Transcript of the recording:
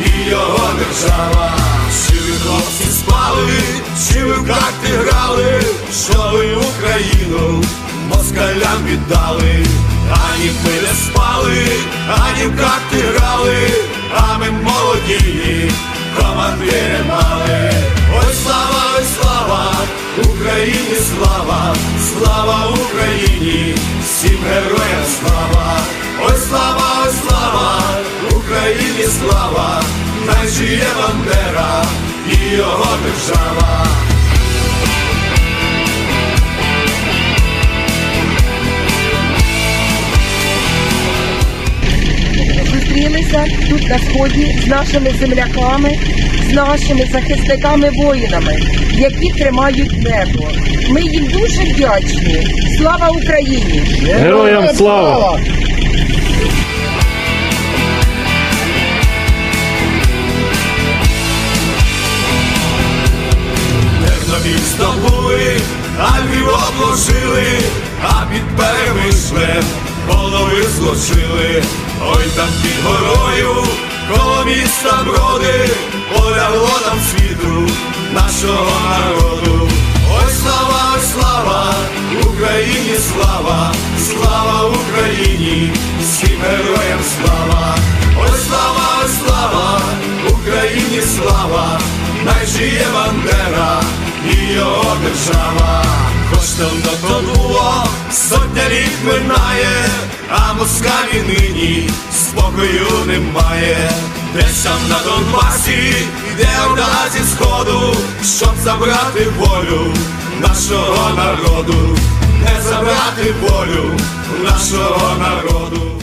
і його держава. Чи ви хлопці спали, чи ви в карти грали, що ви Україну москалям віддали, ані ми не спали, ані в карти грали, а ми молоді, командири мали. Ой, слава, ой, слава, Україні слава, слава Україні, всім героям слава, слава, хай жиє Бандера і його держава. зустрілися тут на сході з нашими земляками, з нашими захисниками воїнами, які тримають небо. Ми їм дуже вдячні. Слава Україні! Героям слава! Обложили, а під перемишлем голови зложили. Ой там під горою, коло міста броди, полягло там світу нашого народу. Ой, слава, ой, слава, Україні слава, слава Україні, всім героям слава, ой, слава, ой, слава, Україні слава, най жиє Бандера і його держава. На то було, сотня літ минає, а москалі нині спокою немає. Десь там на Донбасі йде орда зі сходу, щоб забрати волю нашого народу, не забрати волю нашого народу.